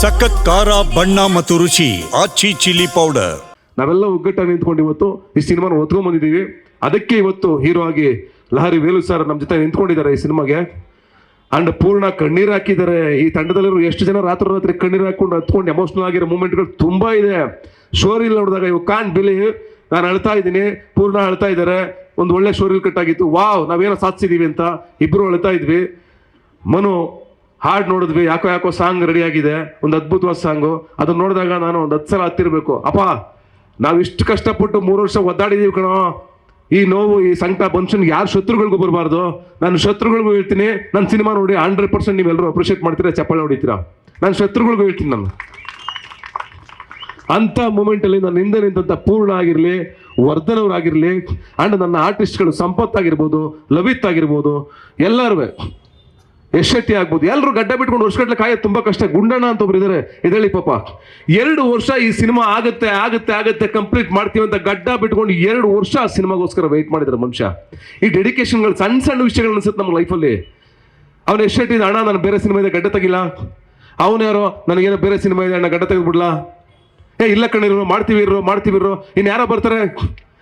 ಸಖತ್ ಖಾರ, ಬಣ್ಣ ಮತ್ತು ರುಚಿ ಆಚಿ ಚಿಲ್ಲಿ ಪೌಡರ್ ನಾವೆಲ್ಲ ಒಗ್ಗಟ್ಟಾಗಿ ನಿಂತ್ಕೊಂಡು ಇವತ್ತು ಈ ಸಿನಿಮಾನ ಒತ್ಕೊಂಡ್ ಬಂದಿದ್ದೀವಿ. ಅದಕ್ಕೆ ಇವತ್ತು ಹೀರೋ ಆಗಿ ಲಹರಿ ವೇಲು ಸರ್ ನಮ್ಮ ಜೊತೆ ನಿಂತ್ಕೊಂಡಿದ್ದಾರೆ ಈ ಸಿನಿಮಾಗೆ. ಅಂಡ್ ಪೂರ್ಣ ಕಣ್ಣೀರು ಹಾಕಿದ್ದಾರೆ. ಈ ತಂಡದಲ್ಲಿರೋ ಎಷ್ಟು ಜನ ರಾತ್ರಿ ರಾತ್ರಿ ಕಣ್ಣೀರು ಹಾಕೊಂಡು ಹತ್ಕೊಂಡು ಎಮೋಷನಲ್ ಆಗಿರೋ ಮೂಮೆಂಟ್ಗಳು ತುಂಬಾ ಇದೆ. ಶೋರಿಲ್ ನೋಡಿದಾಗ ಇವು ಕಾನ್ ಬಿಲಿ ನಾನು ಅಳ್ತಾ ಇದ್ದೀನಿ. ಪೂರ್ಣ ಅಳ್ತಾ ಇದ್ದಾರೆ. ಒಂದು ಒಳ್ಳೆ ಶೋರಿಲ್ ಕಟ್ ಆಗಿತ್ತು. ವಾವ್, ನಾವೇನೋ ಸಾಧಿಸಿದೀವಿ ಅಂತ ಇಬ್ರು ಅಳ್ತಾ ಇದ್ವಿ. ಮನು ಹಾಡ್ ನೋಡಿದ್ವಿ, ಯಾಕೋ ಯಾಕೋ ಸಾಂಗ್ ರೆಡಿ ಆಗಿದೆ, ಒಂದು ಅದ್ಭುತವಾದ ಸಾಂಗು. ಅದನ್ನ ನೋಡಿದಾಗ ನಾನು ಒಂದು ಹತ್ತು ಸಲ ಹತ್ತಿರಬೇಕು. ಅಪ್ಪ, ನಾವು ಇಷ್ಟು ಕಷ್ಟಪಟ್ಟು ಮೂರು ವರ್ಷ ಒದ್ದಾಡಿದೀವಿ ಕಣೋ. ಈ ನೋವು, ಈ ಸಂಕಟ ಮನುಷ್ಯನ್ಗೆ ಯಾರು ಶತ್ರುಗಳಿಗೂ ಬರಬಾರ್ದು. ನಾನು ಶತ್ರುಗಳಿಗೂ ಹೇಳ್ತೀನಿ ನನ್ನ ಸಿನಿಮಾ ನೋಡಿ ಹಂಡ್ರೆಡ್ ಪರ್ಸೆಂಟ್ ನೀವೆಲ್ಲರೂ ಅಪ್ರಿಷಿಯೇಟ್ ಮಾಡ್ತೀರಾ, ಚಪ್ಪಾಳೆ ಹೊಡಿತೀರಾ. ನಾನು ಶತ್ರುಗಳಿಗೂ ಹೇಳ್ತೀನಿ ನಾನು. ಅಂತ ಮೂಮೆಂಟ್ ಅಲ್ಲಿ ನನ್ನ ಹಿಂದೆ ನಿಂತಂಥ ಪೂರ್ಣ ಆಗಿರಲಿ ವರ್ಧನವರಾಗಿರಲಿ ಆ್ಯಂಡ್ ನನ್ನ ಆರ್ಟಿಸ್ಟ್ಗಳು ಸಂಪತ್ ಆಗಿರ್ಬೋದು, ಲವಿತ್ ಆಗಿರ್ಬೋದು ಎಲ್ಲರೂ ಶೆಟ್ಟಿ ಆಗ್ಬೋದು? ಎಲ್ಲರೂ ಗಡ್ಡ ಬಿಟ್ಕೊಂಡು ವರ್ಷಗಟ್ಟಲೆ ಕಾಯೋದು ತುಂಬ ಕಷ್ಟ. ಗುಂಡಣ್ಣ ಅಂತ ಒಬ್ರು ಇದಾರೆ. ಇದೇಳಿ ಪಾಪ ಎರಡು ವರ್ಷ ಈ ಸಿನಿಮಾ ಆಗುತ್ತೆ ಆಗುತ್ತೆ ಆಗುತ್ತೆ, ಕಂಪ್ಲೀಟ್ ಮಾಡ್ತೀವಿ ಅಂತ ಗಡ್ಡ ಬಿಟ್ಕೊಂಡು ಎರಡು ವರ್ಷ ಆ ಸಿನಿಮಾಗೋಸ್ಕರ ವೆಯ್ಟ್ ಮಾಡಿದ್ದಾರೆ ಮನುಷ್ಯ. ಈ ಡೆಡಿಕೇಶನ್ಗಳು ಸಣ್ಣ ಸಣ್ಣ ವಿಷಯಗಳು ಅನ್ಸುತ್ತೆ ನಮ್ಮ ಲೈಫಲ್ಲಿ ಅವ್ನು ಎಷ್ಟು ಶೆಟ್ಟಿ ಅಣ್ಣ, ನಾನು ಬೇರೆ ಸಿನಿಮಾ ಇದೆ, ಗಡ್ಡ ತೆಗಿಲ್ಲ. ಅವನು ಯಾರೋ? ನನಗೇನೋ ಬೇರೆ ಸಿನಿಮಾ ಇದೆ, ಅಣ್ಣ, ಗಡ್ಡ ತೆಗೆದ್ಬಿಡ್ಲಾ? ಏ, ಇಲ್ಲ ಕಣ್ಣಿರೋ ಮಾಡ್ತೀವಿ, ಇರೋ ಮಾಡ್ತೀವಿ, ಇರೋ. ಇನ್ನು ಯಾರೋ ಬರ್ತಾರೆ?